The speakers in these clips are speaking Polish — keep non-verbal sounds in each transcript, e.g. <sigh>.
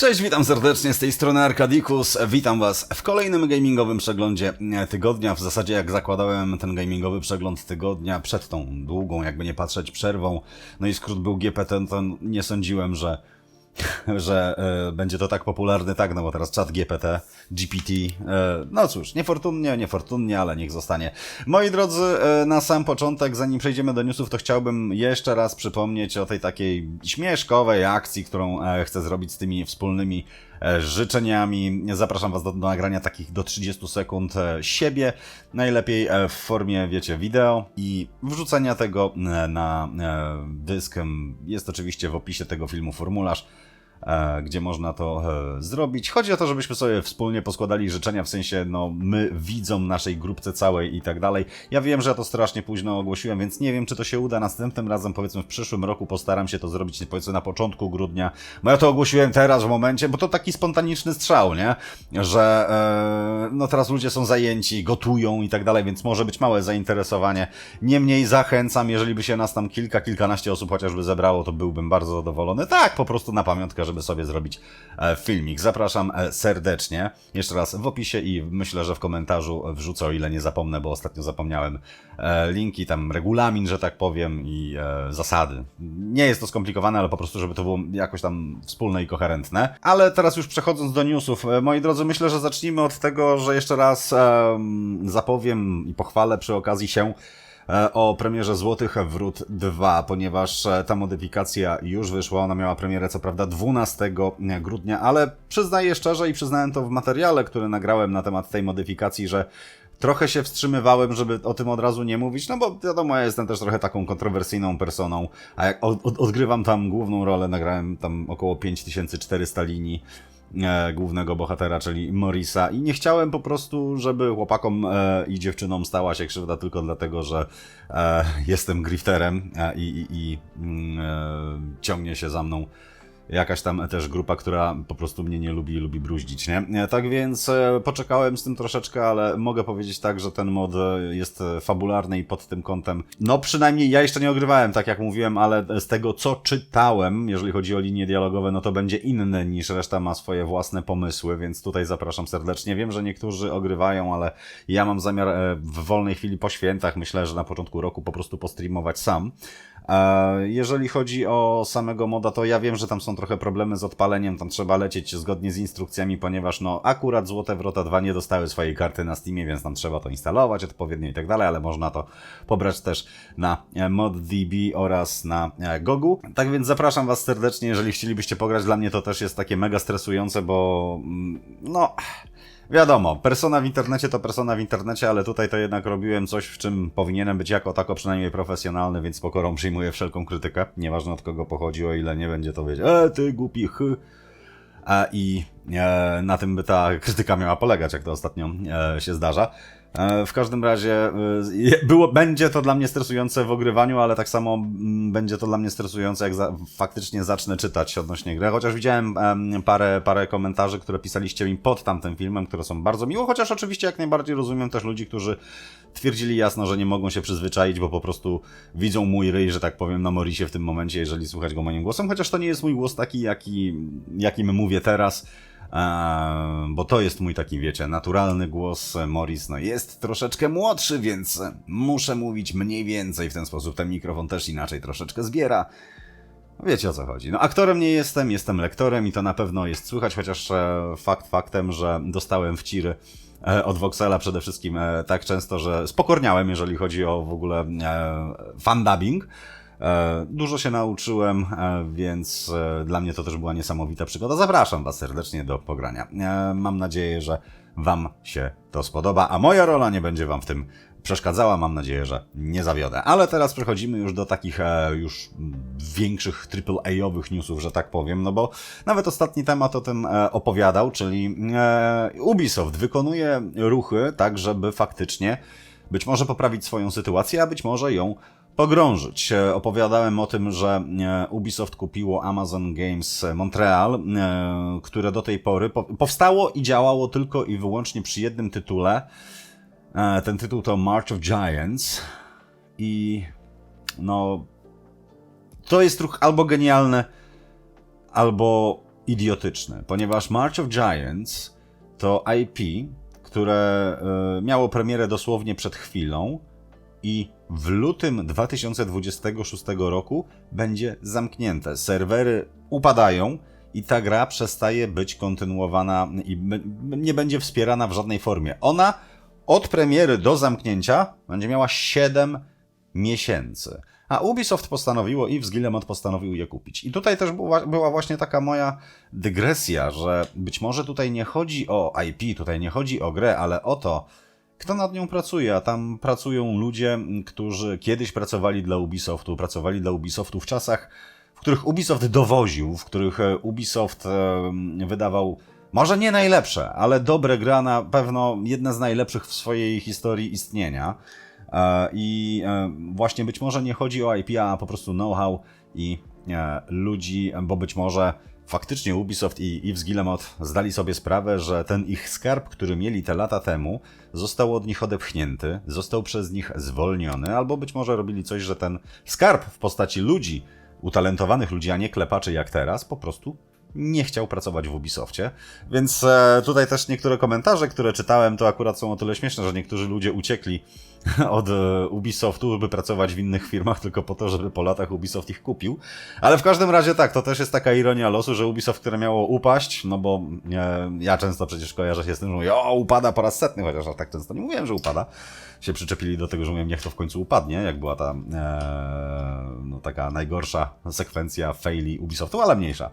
Cześć, witam serdecznie z tej strony Arkadikus. Witam Was w kolejnym gamingowym przeglądzie tygodnia. W zasadzie, jak zakładałem ten gamingowy przegląd tygodnia przed tą długą, jakby nie patrzeć, przerwą, no i skrót był GPT, to nie sądziłem, że <laughs> że e, będzie to tak popularny, tak, no bo teraz czat GPT, GPT, e, no cóż, niefortunnie, niefortunnie, ale niech zostanie. Moi drodzy, e, na sam początek, zanim przejdziemy do newsów, to chciałbym jeszcze raz przypomnieć o tej takiej śmieszkowej akcji, którą chcę zrobić z tymi wspólnymi życzeniami. Zapraszam Was do, do nagrania takich do 30 sekund siebie, najlepiej w formie, wiecie, wideo i wrzucenia tego na dysk. Jest oczywiście w opisie tego filmu formularz gdzie można to e, zrobić. Chodzi o to, żebyśmy sobie wspólnie poskładali życzenia, w sensie, no, my widzom naszej grupce całej i tak dalej. Ja wiem, że to strasznie późno ogłosiłem, więc nie wiem, czy to się uda następnym razem, powiedzmy w przyszłym roku postaram się to zrobić, powiedzmy na początku grudnia, bo ja to ogłosiłem teraz w momencie, bo to taki spontaniczny strzał, nie? Że, e, no teraz ludzie są zajęci, gotują i tak dalej, więc może być małe zainteresowanie. Niemniej zachęcam, jeżeli by się nas tam kilka, kilkanaście osób chociażby zebrało, to byłbym bardzo zadowolony. Tak, po prostu na pamiątkę, żeby sobie zrobić e, filmik. Zapraszam e, serdecznie. Jeszcze raz w opisie i myślę, że w komentarzu wrzucę, o ile nie zapomnę, bo ostatnio zapomniałem e, linki, tam regulamin, że tak powiem i zasady. Nie jest to skomplikowane, ale po prostu, żeby to było jakoś tam wspólne i koherentne. Ale teraz już przechodząc do newsów, moi drodzy, myślę, że zacznijmy od tego, że jeszcze raz em, zapowiem i pochwalę przy okazji się o premierze Złotych Wrót 2, ponieważ e, ta modyfikacja już wyszła. Ona miała premierę co prawda 12 grudnia, ale przyznaję szczerze i przyznałem to w materiale, który nagrałem na temat tej modyfikacji, że trochę się wstrzymywałem, żeby o tym od razu nie mówić, no bo wiadomo, ja jestem też trochę taką kontrowersyjną personą, a jak od, od, odgrywam tam główną rolę, nagrałem tam około 5400 linii e, głównego bohatera, czyli Morisa. I nie chciałem po prostu, żeby chłopakom e, i dziewczynom stała się krzywda tylko dlatego, że e, jestem grifterem e, i, i, i mm, e, ciągnie się za mną jakaś tam też grupa, która po prostu mnie nie lubi i lubi bruździć, nie? Tak więc e, poczekałem z tym troszeczkę, ale mogę powiedzieć tak, że ten mod e, jest fabularny i pod tym kątem, no przynajmniej ja jeszcze nie ogrywałem, tak jak mówiłem, ale z tego co czytałem, jeżeli chodzi o linie dialogowe, no to będzie inny niż reszta ma swoje własne pomysły, więc tutaj zapraszam serdecznie. Wiem, że niektórzy ogrywają, ale ja mam zamiar e, w wolnej chwili po świętach, myślę, że na początku roku po prostu postreamować sam. E, Jeżeli chodzi o samego moda, to ja wiem, że tam są trochę problemy z odpaleniem, tam trzeba lecieć zgodnie z instrukcjami, ponieważ no akurat Złote Wrota 2 nie dostały swojej karty na Steamie, więc tam trzeba to instalować odpowiednio i tak dalej, ale można to pobrać też na e, ModDB oraz na e, Gogu. Tak więc zapraszam Was serdecznie, jeżeli chcielibyście pograć, dla mnie to też jest takie mega stresujące, bo mm, no... Wiadomo, persona w internecie to persona w internecie, ale tutaj to jednak robiłem coś, w czym powinienem być jako tako przynajmniej profesjonalny, więc pokorą przyjmuję wszelką krytykę. Nieważne od kogo pochodzi, o ile nie będzie to wiedzieć, e, ty głupi, chy. E, I e, na tym by ta krytyka miała polegać, jak to ostatnio e, się zdarza. E, w każdym razie e, było, będzie to dla mnie stresujące w ogrywaniu, ale tak samo mm, będzie to dla mnie stresujące, jak za, faktycznie zacznę czytać odnośnie gry. Chociaż widziałem em, parę, parę komentarzy, które pisaliście mi pod tamtym filmem, które są bardzo miłe, chociaż oczywiście jak najbardziej rozumiem też ludzi, którzy twierdzili jasno, że nie mogą się przyzwyczaić, bo po prostu widzą mój ryj, że tak powiem, na Morisie w tym momencie, jeżeli słuchać go moim głosem, chociaż to nie jest mój głos taki, jaki, jakim mówię teraz. Bo to jest mój taki, wiecie, naturalny głos. Morris no, jest troszeczkę młodszy, więc muszę mówić mniej więcej w ten sposób. Ten mikrofon też inaczej troszeczkę zbiera. Wiecie o co chodzi. No, aktorem nie jestem, jestem lektorem i to na pewno jest słychać, chociaż e, fakt faktem, że dostałem wciry e, od Voxela przede wszystkim e, tak często, że spokorniałem, jeżeli chodzi o w ogóle e, fan dubbing. E, Dużo się nauczyłem, e, więc e, dla mnie to też była niesamowita przygoda. Zapraszam Was serdecznie do pogrania. E, Mam nadzieję, że Wam się to spodoba, a moja rola nie będzie Wam w tym przeszkadzała. Mam nadzieję, że nie zawiodę. Ale teraz przechodzimy już do takich e, już większych AAA-owych newsów, że tak powiem, no bo nawet ostatni temat o tym e, opowiadał, czyli e, Ubisoft wykonuje ruchy tak, żeby faktycznie być może poprawić swoją sytuację, a być może ją pogrążyć. E, Opowiadałem o tym, że e, Ubisoft kupiło Amazon Games Montreal, e, które do tej pory po- powstało i działało tylko i wyłącznie przy jednym tytule. Ten tytuł to March of Giants i no to jest ruch albo genialny, albo idiotyczny, ponieważ March of Giants to IP, które miało premierę dosłownie przed chwilą i w lutym 2026 roku będzie zamknięte. Serwery upadają i ta gra przestaje być kontynuowana i nie będzie wspierana w żadnej formie. Ona od premiery do zamknięcia będzie miała 7 miesięcy. A Ubisoft postanowiło i Wzgilemot postanowił je kupić. I tutaj też była, była właśnie taka moja dygresja, że być może tutaj nie chodzi o IP, tutaj nie chodzi o grę, ale o to, kto nad nią pracuje, a tam pracują ludzie, którzy kiedyś pracowali dla Ubisoftu, pracowali dla Ubisoftu w czasach, w których Ubisoft dowoził, w których e, Ubisoft e, wydawał może nie najlepsze, ale dobre gra, na pewno jedna z najlepszych w swojej historii istnienia. E, I właśnie być może nie chodzi o IP, a po prostu know-how i ludzi, bo być może faktycznie Ubisoft i Yves Guillemot zdali sobie sprawę, że ten ich skarb, który mieli te lata temu, został od nich odepchnięty, został przez nich zwolniony, albo być może robili coś, że ten skarb w postaci ludzi, utalentowanych ludzi, a nie klepaczy jak teraz, po prostu nie chciał pracować w Ubisoftie. Więc e, tutaj też niektóre komentarze, które czytałem, to akurat są o tyle śmieszne, że niektórzy ludzie uciekli <laughs> od e, Ubisoftu, by pracować w innych firmach tylko po to, żeby po latach Ubisoft ich kupił. Ale w każdym razie tak, to też jest taka ironia losu, że Ubisoft, które miało upaść, no bo e, ja często przecież kojarzę się z tym, że mówię, o, upada po raz setny, chociaż tak często nie mówiłem, że upada. Się przyczepili do tego, że mówiłem, niech to w końcu upadnie, jak była ta e, no, taka najgorsza sekwencja faili Ubisoftu, ale mniejsza.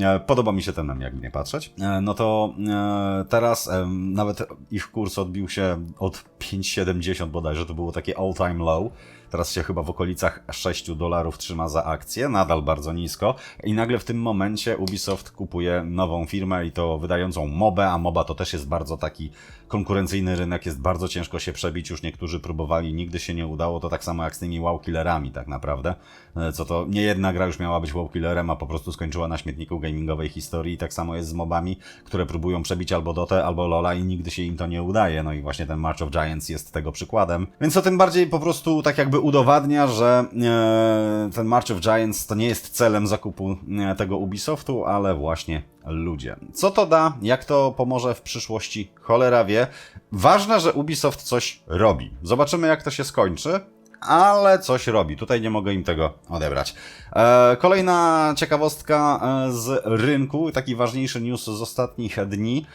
E, podoba mi się ten mem, jakby nie patrzeć. E, no to e, teraz nawet ich kurs odbił się od 5,70 bodajże, to było takie all-time low. Teraz się chyba w okolicach 6 dolarów trzyma za akcję, nadal bardzo nisko. I nagle w tym momencie Ubisoft kupuje nową firmę i to wydającą MOBę, a MOBA to też jest bardzo taki konkurencyjny rynek, jest bardzo ciężko się przebić, już niektórzy próbowali, nigdy się nie udało, to tak samo jak z tymi wow-killerami tak naprawdę, e, co to nie jedna gra już miała być wow-killerem, a po prostu skończyła na śmietniku gamingowej historii, tak samo jest z mobami, które próbują przebić albo Dotę, albo Lola i nigdy się im to nie udaje, no i właśnie ten March of Giants jest tego przykładem, więc to tym bardziej po prostu tak jakby udowadnia, że e, ten March of Giants to nie jest celem zakupu e, tego Ubisoftu, ale właśnie ludzie. Co to da? Jak to pomoże w przyszłości? Cholera wie. Ważne, że Ubisoft coś robi. Zobaczymy, jak to się skończy. Ale coś robi. Tutaj nie mogę im tego odebrać. E, kolejna ciekawostka z rynku, taki ważniejszy news z ostatnich dni.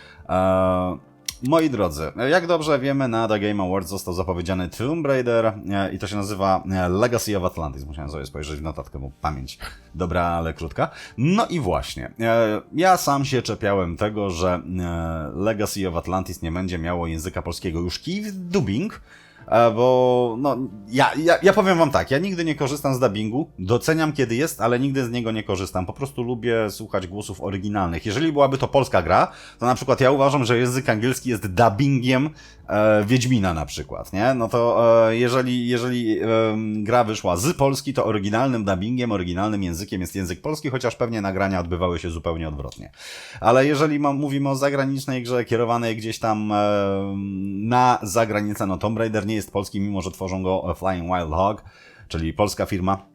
Moi drodzy, jak dobrze wiemy, na The Game Awards został zapowiedziany Tomb Raider e, i to się nazywa e, Legacy of Atlantis. Musiałem sobie spojrzeć w notatkę, bo pamięć dobra, ale krótka. No i właśnie, e, ja sam się czepiałem tego, że Legacy of Atlantis nie będzie miało języka polskiego. Już kij dubbing, bo no, ja, ja, ja powiem wam tak, ja nigdy nie korzystam z dubbingu, doceniam kiedy jest, ale nigdy z niego nie korzystam. Po prostu lubię słuchać głosów oryginalnych. Jeżeli byłaby to polska gra, to na przykład ja uważam, że język angielski jest dubbingiem e, Wiedźmina na przykład, nie? No to e, jeżeli, jeżeli e, gra wyszła z Polski, to oryginalnym dubbingiem, oryginalnym językiem jest język polski, chociaż pewnie nagrania odbywały się zupełnie odwrotnie. Ale jeżeli mam, mówimy o zagranicznej grze kierowanej gdzieś tam e, na zagranicę, no Tomb Raider nie jest polski, mimo że tworzą go Flying Wild Hog, czyli polska firma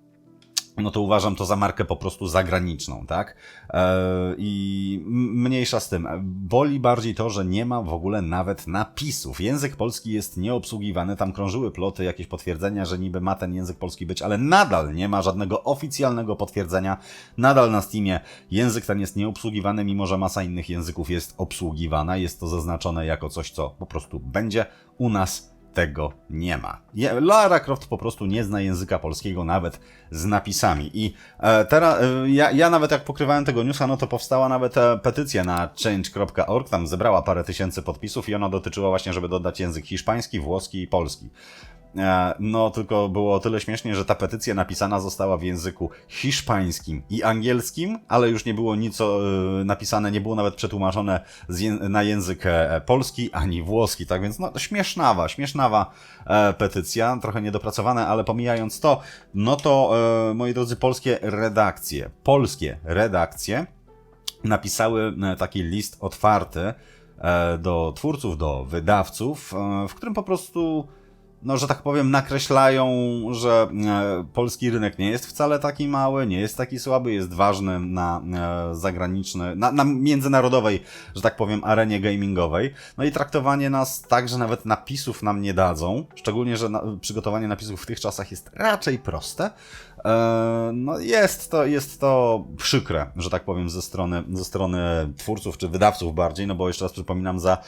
no to uważam to za markę po prostu zagraniczną, tak? E, I mniejsza z tym. Boli bardziej to, że nie ma w ogóle nawet napisów. Język polski jest nieobsługiwany, tam krążyły ploty, jakieś potwierdzenia, że niby ma ten język polski być, ale nadal nie ma żadnego oficjalnego potwierdzenia. Nadal na Steamie język ten jest nieobsługiwany, mimo że masa innych języków jest obsługiwana. Jest to zaznaczone jako coś, co po prostu będzie u nas tego nie ma. Lara Croft po prostu nie zna języka polskiego nawet z napisami. I e, teraz e, ja, ja, nawet jak pokrywałem tego newsa, no to powstała nawet e, petycja na change.org, tam zebrała parę tysięcy podpisów i ona dotyczyła właśnie, żeby dodać język hiszpański, włoski i polski. E, no, tylko było tyle śmiesznie, że ta petycja napisana została w języku hiszpańskim i angielskim, ale już nie było nic e, napisane, nie było nawet przetłumaczone na język e, polski ani włoski, tak więc no, śmiesznawa, śmiesznawa petycja, trochę niedopracowane, ale pomijając to, no to, moi drodzy, polskie redakcje, polskie redakcje napisały taki list otwarty do twórców, do wydawców, w którym po prostu no, że tak powiem, nakreślają, że e, polski rynek nie jest wcale taki mały, nie jest taki słaby, jest ważny na e, zagraniczny, na, na międzynarodowej, że tak powiem, arenie gamingowej. No i traktowanie nas tak, że nawet napisów nam nie dadzą, szczególnie, że na, przygotowanie napisów w tych czasach jest raczej proste. E, no jest to, jest to przykre, że tak powiem, ze strony, ze strony twórców czy wydawców bardziej, no bo jeszcze raz przypominam, za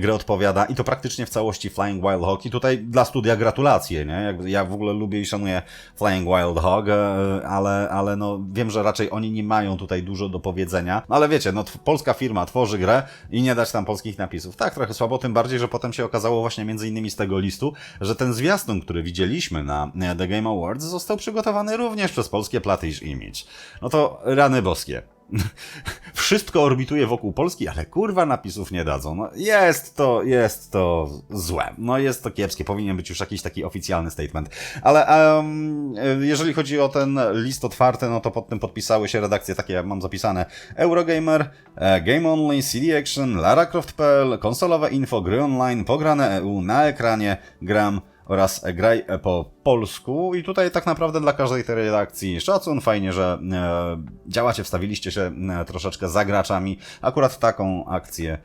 grę odpowiada i to praktycznie w całości Flying Wild Hog i tutaj dla studia gratulacje, nie? Ja w ogóle lubię i szanuję Flying Wild Hog, e, ale, ale no wiem, że raczej oni nie mają tutaj dużo do powiedzenia, no ale wiecie, no polska firma tworzy grę i nie dać tam polskich napisów. Tak, trochę słabo, tym bardziej, że potem się okazało właśnie między innymi z tego listu, że ten zwiastun, który widzieliśmy na The Game Awards został przygotowany również przez polskie Platish Image. No to rany boskie. <laughs> Wszystko orbituje wokół Polski, ale kurwa napisów nie dadzą. No jest to, jest to złe. No jest to kiepskie. Powinien być już jakiś taki oficjalny statement. Ale um, jeżeli chodzi o ten list otwarty, no to pod tym podpisały się redakcje takie, jak mam zapisane Eurogamer, e, Game Only, CD Action, LaraCroft.pl, konsolowe info, gry online, pograne EU, na ekranie, gram, oraz graj po polsku. I tutaj tak naprawdę dla każdej tej redakcji szacun, fajnie, że e, działacie, wstawiliście się e, troszeczkę za graczami. Akurat taką akcję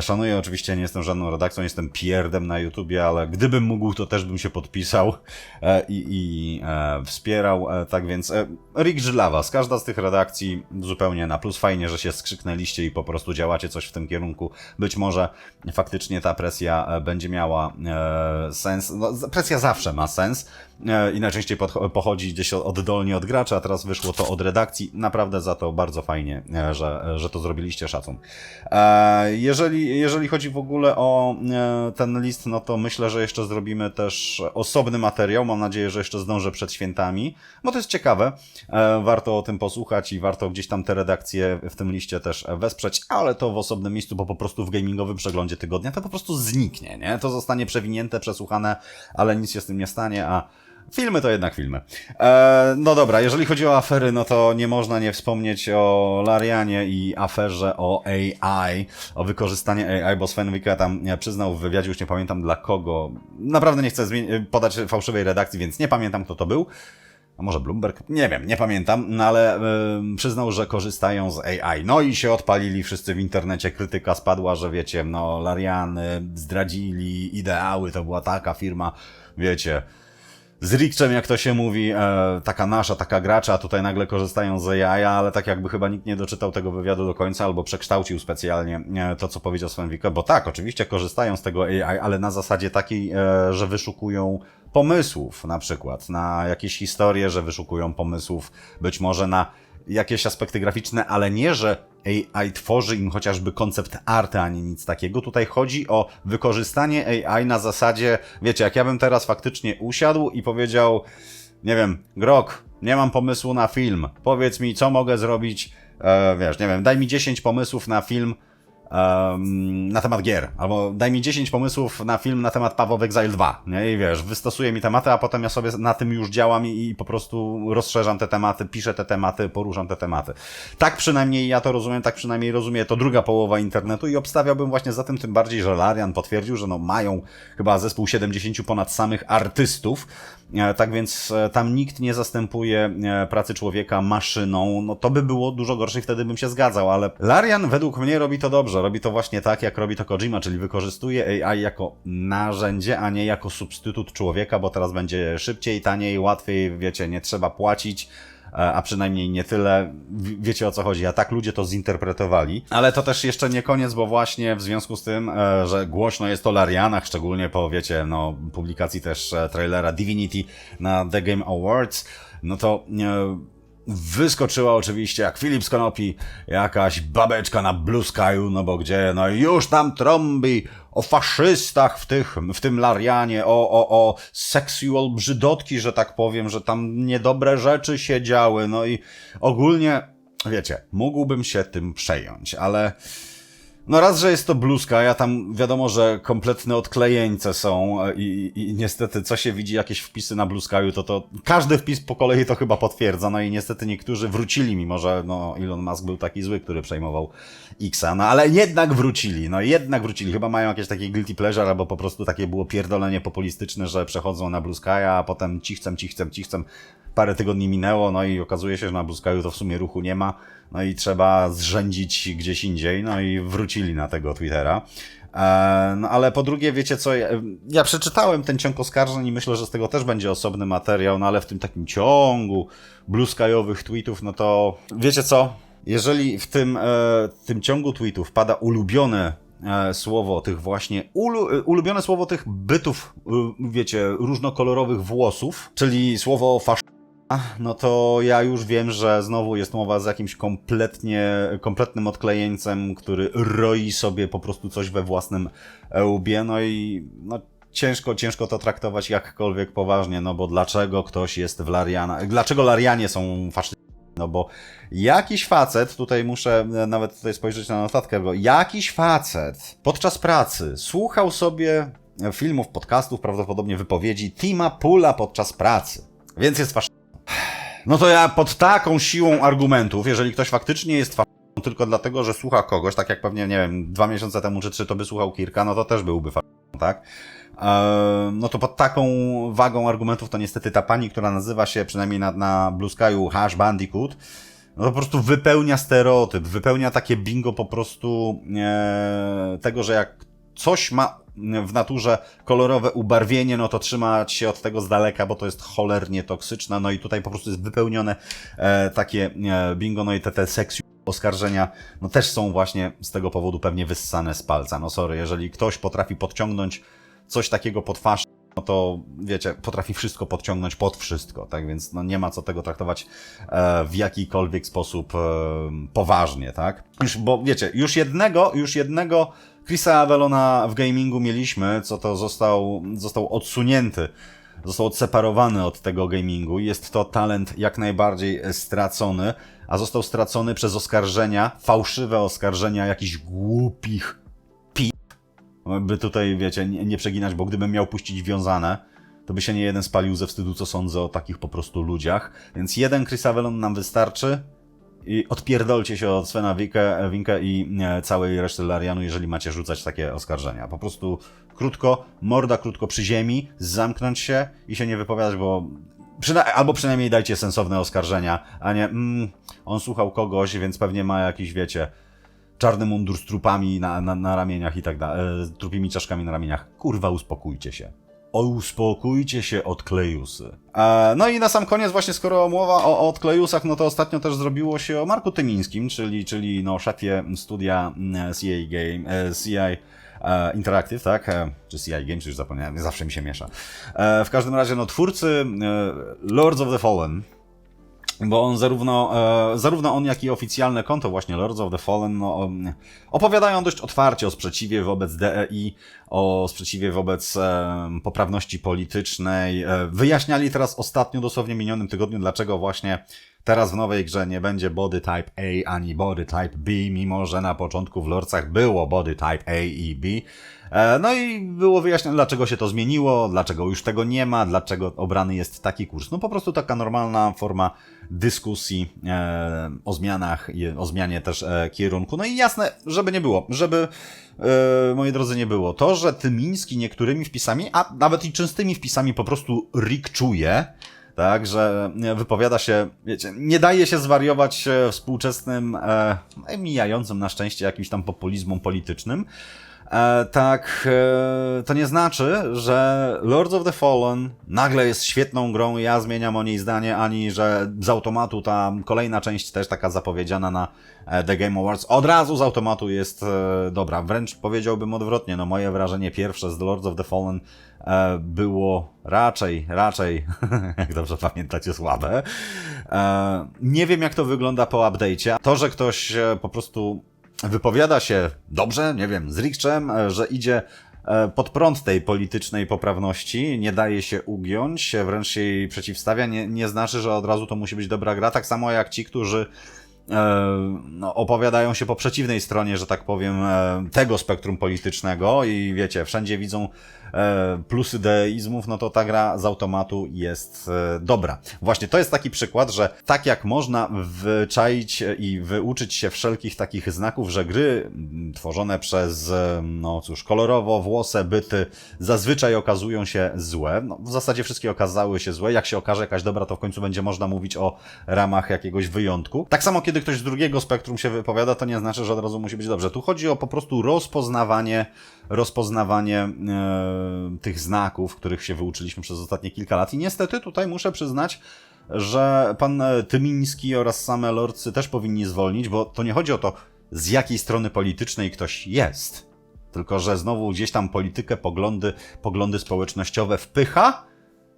szanuję oczywiście, nie jestem żadną redakcją, jestem pierdem na YouTubie, ale gdybym mógł, to też bym się podpisał e, i, i e, wspierał. E, tak więc e, Rick dla was. Każda z tych redakcji zupełnie na plus. Fajnie, że się skrzyknęliście i po prostu działacie coś w tym kierunku. Być może faktycznie ta presja e, będzie miała e, sens. No, presja zawsze ma sens e, i najczęściej pochodzi gdzieś oddolnie od gracza, a teraz wyszło to od redakcji. Naprawdę za to bardzo fajnie, e, że, że to zrobiliście. Szacun. E, jeżeli, jeżeli chodzi w ogóle o e, ten list, no to myślę, że jeszcze zrobimy też osobny materiał. Mam nadzieję, że jeszcze zdążę przed świętami, bo to jest ciekawe. E, warto o tym posłuchać i warto gdzieś tam te redakcje w tym liście też wesprzeć, ale to w osobnym miejscu, bo po prostu w gamingowym przeglądzie tygodnia to po prostu zniknie, nie? To zostanie przewinięte, przesłuchane, ale nic się z tym nie stanie, a Filmy to jednak filmy. E, no dobra, jeżeli chodzi o afery, no to nie można nie wspomnieć o Larianie i aferze o AI, o wykorzystanie AI, bo Sven Wicke tam przyznał w wywiadzie, już nie pamiętam dla kogo. Naprawdę nie chcę podać fałszywej redakcji, więc nie pamiętam kto to był. A może Bloomberg? Nie wiem, nie pamiętam, no ale yy, przyznał, że korzystają z AI. No i się odpalili wszyscy w internecie, krytyka spadła, że wiecie, no Lariany zdradzili ideały, to była taka firma, wiecie, z Rikczem, jak to się mówi, e, taka nasza, taka gracza, tutaj nagle korzystają z AI, ale tak jakby chyba nikt nie doczytał tego wywiadu do końca, albo przekształcił specjalnie e, to, co powiedział Sven Wicke, bo tak, oczywiście korzystają z tego AI, ale na zasadzie takiej, e, że wyszukują pomysłów na przykład, na jakieś historie, że wyszukują pomysłów być może na jakieś aspekty graficzne, ale nie, że AI tworzy im chociażby koncept arty, ani nic takiego. Tutaj chodzi o wykorzystanie AI na zasadzie, wiecie, jak ja bym teraz faktycznie usiadł i powiedział, nie wiem, Grok, nie mam pomysłu na film, powiedz mi, co mogę zrobić, e, wiesz, nie wiem, daj mi 10 pomysłów na film, um, na temat gier, albo daj mi 10 pomysłów na film na temat Paweł Exile 2, nie? I wiesz, wystosuję mi tematy, a potem ja sobie na tym już działam i, i po prostu rozszerzam te tematy, piszę te tematy, poruszam te tematy. Tak przynajmniej ja to rozumiem, tak przynajmniej rozumie to druga połowa internetu i obstawiałbym właśnie za tym, tym bardziej, że Larian potwierdził, że no mają chyba zespół 70 ponad samych artystów, tak więc e, tam nikt nie zastępuje e, pracy człowieka maszyną, no to by było dużo gorsze wtedy bym się zgadzał, ale Larian według mnie robi to dobrze, robi to właśnie tak, jak robi to Kojima, czyli wykorzystuje AI jako narzędzie, a nie jako substytut człowieka, bo teraz będzie szybciej, taniej, łatwiej, wiecie, nie trzeba płacić, e, a przynajmniej nie tyle. Wiecie o co chodzi, a tak ludzie to zinterpretowali. Ale to też jeszcze nie koniec, bo właśnie w związku z tym, e, że głośno jest o Larianach, szczególnie po, wiecie, no, publikacji też e, trailera Divinity na The Game Awards, no to Wyskoczyła oczywiście jak Filip z Konopi jakaś babeczka na Blue Skyu, no bo gdzie, no już tam trąbi o faszystach w, tych, w tym Larianie, o, o, o sexual brzydotki, że tak powiem, że tam niedobre rzeczy się działy, no i ogólnie, wiecie, mógłbym się tym przejąć, ale No raz, że jest to bluzka, ja tam wiadomo, że kompletne odklejeńce są e, i, i, niestety co się widzi, jakieś wpisy na bluskaju, to to każdy wpis po kolei to chyba potwierdza, no i niestety niektórzy wrócili, mimo że no Elon Musk był taki zły, który przejmował Xa, no ale jednak wrócili, no jednak wrócili, chyba mają jakieś takie guilty pleasure, albo po prostu takie było pierdolenie populistyczne, że przechodzą na bluskaja, a potem cichcem, cichcem, cichcem, parę tygodni minęło, no i okazuje się, że na bluskaju to w sumie ruchu nie ma, no i trzeba zrzędzić gdzieś indziej, no i wrócili na tego Twittera. E, No ale po drugie, wiecie co, ja, ja przeczytałem ten ciąg oskarżeń i myślę, że z tego też będzie osobny materiał, no ale w tym takim ciągu blueskajowych tweetów, no to wiecie co, jeżeli w tym, e, tym ciągu tweetów pada ulubione e, słowo tych właśnie, ulu, ulubione słowo tych bytów, wiecie, różnokolorowych włosów, czyli słowo fasz no to ja już wiem, że znowu jest mowa z jakimś kompletnie, kompletnym odklejeńcem, który roi sobie po prostu coś we własnym łbie, no i no, ciężko, ciężko to traktować jakkolwiek poważnie, no bo dlaczego ktoś jest w Lariana, dlaczego Larianie są faszystami? No bo jakiś facet, tutaj muszę nawet tutaj spojrzeć na notatkę, bo jakiś facet podczas pracy słuchał sobie filmów, podcastów, prawdopodobnie wypowiedzi Tima Pula podczas pracy, więc jest faszystą. No to ja pod taką siłą argumentów, jeżeli ktoś faktycznie jest faszystą tylko dlatego, że słucha kogoś, tak jak pewnie, nie wiem, dwa miesiące temu czy trzy to by słuchał Kirka, no to też byłby faszystą, tak? Eee, no to pod taką wagą argumentów to niestety ta pani, która nazywa się przynajmniej na, na Blue Sky'u Hash Bandicoot, no to po prostu wypełnia stereotyp, wypełnia takie bingo po prostu e, tego, że jak coś ma w naturze kolorowe ubarwienie, no to trzymać się od tego z daleka, bo to jest cholernie toksyczne, no i tutaj po prostu jest wypełnione e, takie e, bingo, no i te, te seksy oskarżenia, no też są właśnie z tego powodu pewnie wyssane z palca. No sorry, jeżeli ktoś potrafi podciągnąć coś takiego pod twarz, no to wiecie, potrafi wszystko podciągnąć pod wszystko, tak więc no nie ma co tego traktować e, w jakikolwiek sposób e, poważnie, tak? Już, bo wiecie, już jednego, już jednego Chrisa Avelona w gamingu mieliśmy, co to został, został odsunięty, został odseparowany od tego gamingu. Jest to talent jak najbardziej stracony, a został stracony przez oskarżenia, fałszywe oskarżenia jakichś głupich pi. By tutaj, wiecie, nie, nie przeginać, bo gdybym miał puścić wiązane, to by się nie jeden spalił ze wstydu, co sądzę o takich po prostu ludziach. Więc jeden Chris Avelon nam wystarczy. I odpierdolcie się od Svena Winkę i e, całej reszty Larianu, jeżeli macie rzucać takie oskarżenia. Po prostu krótko, morda krótko przy ziemi, zamknąć się i się nie wypowiadać, bo Przyna albo przynajmniej dajcie sensowne oskarżenia, a nie mm, on słuchał kogoś, więc pewnie ma jakiś, wiecie, czarny mundur z trupami na, na, na ramieniach i tak dalej, trupimi czaszkami na ramieniach. Kurwa, uspokójcie się. Uspokójcie się od Klejusy. E, no i na sam koniec, właśnie skoro mowa o, o no to ostatnio też zrobiło się o Marku Tymińskim, czyli, czyli no, szefie studia mm, CI Game, e, CI e, Interactive, tak? Czy CI Games, już zapomniałem, zawsze mi się miesza. W każdym razie, no twórcy Lords of the Fallen, bo on zarówno, e, zarówno on, jak i oficjalne konto właśnie Lords of the Fallen no, um, opowiadają dość otwarcie o sprzeciwie wobec DEI, o sprzeciwie wobec e, poprawności politycznej. E, wyjaśniali teraz ostatnio, dosłownie minionym tygodniu, dlaczego właśnie teraz w nowej grze nie będzie body type A ani body type B, mimo że na początku w Lordsach było body type A i B. E, No i było wyjaśnione, dlaczego się to zmieniło, dlaczego już tego nie ma, dlaczego obrany jest taki kurs. No po prostu taka normalna forma dyskusji e, o zmianach, o zmianie też e, kierunku. No i jasne, żeby nie było, żeby, moi drodzy, nie było. To, że Tymiński niektórymi wpisami, a nawet i częstymi wpisami po prostu rikczuje, tak, że wypowiada się, wiecie, nie daje się zwariować współczesnym, e, mijającym na szczęście jakimś tam populizmom politycznym. E, tak, e, to nie znaczy, że Lords of the Fallen nagle jest świetną grą, ja zmieniam o niej zdanie, ani że z automatu ta kolejna część też taka zapowiedziana na e, The Game Awards od razu z automatu jest dobra. Wręcz powiedziałbym odwrotnie, no moje wrażenie pierwsze z Lords of the Fallen było raczej, raczej, <laughs> jak dobrze pamiętacie, słabe. Nie wiem jak to wygląda po update'cie. To, że ktoś po prostu wypowiada się dobrze, nie wiem, z rikczem, e, że idzie e, pod prąd tej politycznej poprawności, nie daje się ugiąć, wręcz jej przeciwstawia, nie, nie znaczy, że od razu to musi być dobra gra, tak samo jak ci, którzy e, no, opowiadają się po przeciwnej stronie, że tak powiem, tego spektrum politycznego i wiecie, wszędzie widzą plusy deizmów, no to ta gra z automatu jest e, dobra. Właśnie to jest taki przykład, że tak jak można wyczaić i wyuczyć się wszelkich takich znaków, że gry mm, tworzone przez, e, no cóż, kolorowo, włose, byty zazwyczaj okazują się złe. No, w zasadzie wszystkie okazały się złe. Jak się okaże jakaś dobra, to w końcu będzie można mówić o ramach jakiegoś wyjątku. Tak samo, kiedy ktoś z drugiego spektrum się wypowiada, to nie znaczy, że od razu musi być dobrze. Tu chodzi o po prostu rozpoznawanie, rozpoznawanie e, tych znaków, których się wyuczyliśmy przez ostatnie kilka lat. I niestety tutaj muszę przyznać, że pan Tymiński oraz same lordcy też powinni zwolnić, bo to nie chodzi o to, z jakiej strony politycznej ktoś jest. Tylko, że znowu gdzieś tam politykę, poglądy, poglądy społecznościowe wpycha,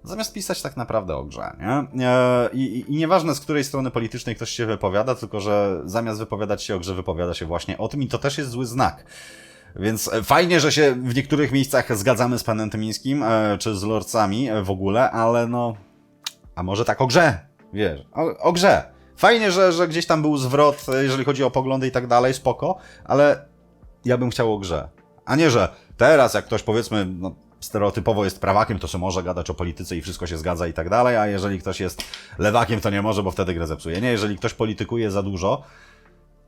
zamiast pisać tak naprawdę o grze, nie? E, i, I nieważne z której strony politycznej ktoś się wypowiada, tylko że zamiast wypowiadać się o grze, wypowiada się właśnie o tym i to też jest zły znak. Więc e, fajnie, że się w niektórych miejscach zgadzamy z panem Tymińskim, e, czy z lordcami e, w ogóle, ale no... A może tak o grze, wiesz, o, o grze. Fajnie, że, że gdzieś tam był zwrot, jeżeli chodzi o poglądy i tak dalej, spoko, ale ja bym chciał o grze. A nie, że teraz jak ktoś powiedzmy, no, stereotypowo jest prawakiem, to się może gadać o polityce i wszystko się zgadza i tak dalej, a jeżeli ktoś jest lewakiem, to nie może, bo wtedy grę zepsuje. Nie, jeżeli ktoś politykuje za dużo,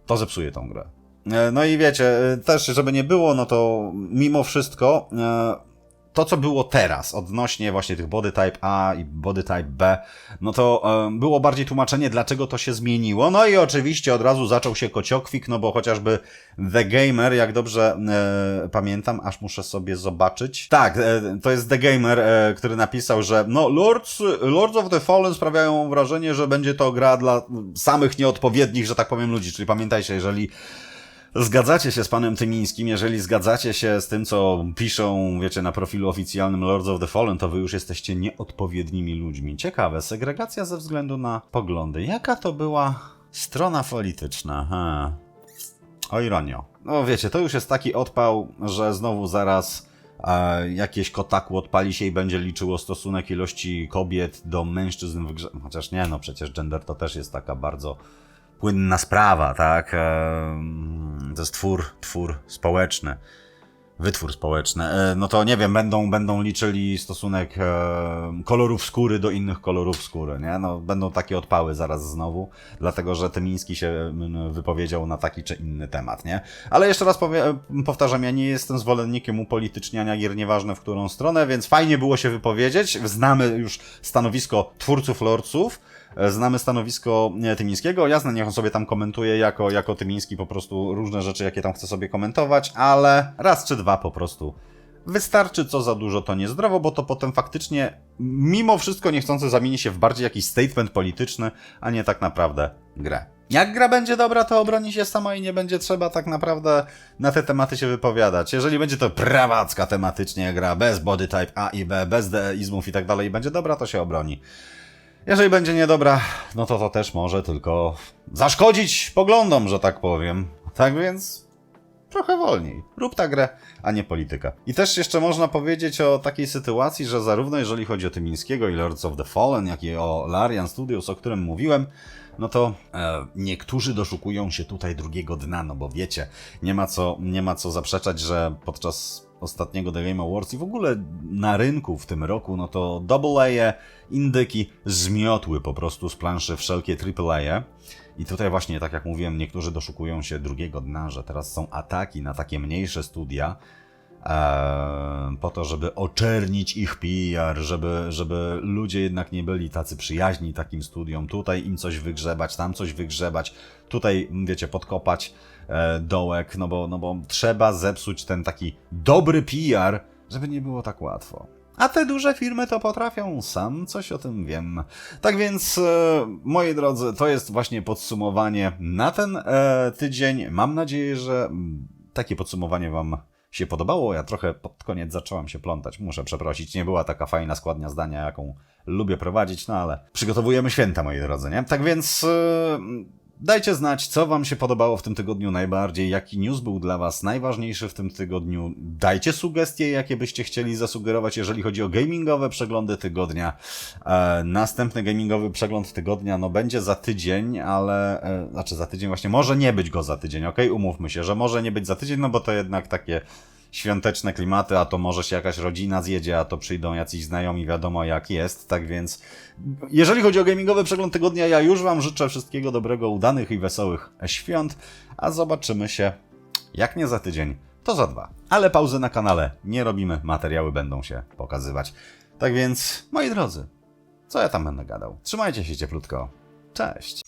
to zepsuje tą grę. E, No i wiecie, e, też żeby nie było, no to mimo wszystko e, to, co było teraz odnośnie właśnie tych body type A i body type B, no to było bardziej tłumaczenie, dlaczego to się zmieniło. No i oczywiście od razu zaczął się kociokwik, no bo chociażby The Gamer, jak dobrze pamiętam, aż muszę sobie zobaczyć. Tak, to jest The Gamer, który napisał, że no Lords, Lords of the Fallen sprawiają wrażenie, że będzie to gra dla samych nieodpowiednich, że tak powiem, ludzi. Czyli pamiętajcie, jeżeli zgadzacie się z panem Tymińskim, jeżeli zgadzacie się z tym, co piszą, wiecie, na profilu oficjalnym Lords of the Fallen, to wy już jesteście nieodpowiednimi ludźmi. Ciekawe, segregacja ze względu na poglądy. Jaka to była strona polityczna? Ha. O ironio. No wiecie, to już jest taki odpał, że znowu zaraz e, jakieś kotaku odpali się i będzie liczyło stosunek ilości kobiet do mężczyzn w grze. Chociaż nie, no przecież gender to też jest taka bardzo płynna sprawa, tak? Em, To jest twór, twór społeczny. Wytwór społeczny. E, No to nie wiem, będą, będą liczyli stosunek e, kolorów skóry do innych kolorów skóry, nie? No, będą takie odpały zaraz znowu, dlatego że Tymiński się wypowiedział na taki czy inny temat, nie? Ale jeszcze raz powtarzam, ja nie jestem zwolennikiem upolityczniania gier, nieważne w którą stronę, więc fajnie było się wypowiedzieć. Znamy już stanowisko twórców lorców, E, Znamy stanowisko e, Tymińskiego. Jasne, niech on sobie tam komentuje jako, jako Tymiński po prostu różne rzeczy, jakie tam chce sobie komentować, ale raz czy dwa po prostu wystarczy, co za dużo to niezdrowo, bo to potem faktycznie mimo wszystko niechcący zamieni się w bardziej jakiś statement polityczny, a nie tak naprawdę grę. Jak gra będzie dobra, to obroni się sama i nie będzie trzeba tak naprawdę na te tematy się wypowiadać. Jeżeli będzie to prawacka tematycznie gra, bez body type A i B, bez deizmów i tak dalej, i będzie dobra, to się obroni. Jeżeli będzie niedobra, no to to też może tylko zaszkodzić poglądom, że tak powiem. Tak więc trochę wolniej. Rób tę grę, a nie polityka. I też jeszcze można powiedzieć o takiej sytuacji, że zarówno jeżeli chodzi o Tymińskiego i Lords of the Fallen, jak i o Larian Studios, o którym mówiłem, no to e, niektórzy doszukują się tutaj drugiego dna, no bo wiecie, nie ma co, nie ma co zaprzeczać, że podczas ostatniego The Game Awards i w ogóle na rynku w tym roku, no to AA, indyki zmiotły po prostu z planszy wszelkie AAA. I tutaj właśnie, tak jak mówiłem, niektórzy doszukują się drugiego dna, że teraz są ataki na takie mniejsze studia, Eee, po to, żeby oczernić ich PR, żeby, żeby ludzie jednak nie byli tacy przyjaźni takim studiom. Tutaj im coś wygrzebać, tam coś wygrzebać, tutaj, wiecie, podkopać e, dołek, no bo, no bo trzeba zepsuć ten taki dobry PR, żeby nie było tak łatwo. A te duże firmy to potrafią, sam coś o tym wiem. Tak więc, e, moi drodzy, to jest właśnie podsumowanie na ten e, tydzień. Mam nadzieję, że mm, takie podsumowanie Wam się podobało. Ja trochę pod koniec zacząłem się plątać. Muszę przeprosić, nie była taka fajna składnia zdania, jaką lubię prowadzić, no ale przygotowujemy święta, moi drodzy, nie? Tak więc. e, Dajcie znać, co Wam się podobało w tym tygodniu najbardziej, jaki news był dla Was najważniejszy w tym tygodniu. Dajcie sugestie, jakie byście chcieli zasugerować, jeżeli chodzi o gamingowe przeglądy tygodnia. E, następny gamingowy przegląd tygodnia, no będzie za tydzień, ale, e, znaczy za tydzień właśnie, może nie być go za tydzień, ok? Umówmy się, że może nie być za tydzień, no bo to jednak takie świąteczne klimaty, a to może się jakaś rodzina zjedzie, a to przyjdą jacyś znajomi, wiadomo jak jest, tak więc jeżeli chodzi o gamingowy przegląd tygodnia, ja już Wam życzę wszystkiego dobrego, udanych i wesołych świąt, a zobaczymy się jak nie za tydzień, to za dwa. Ale pauzy na kanale nie robimy, materiały będą się pokazywać. Tak więc, moi drodzy, co ja tam będę gadał? Trzymajcie się cieplutko. Cześć!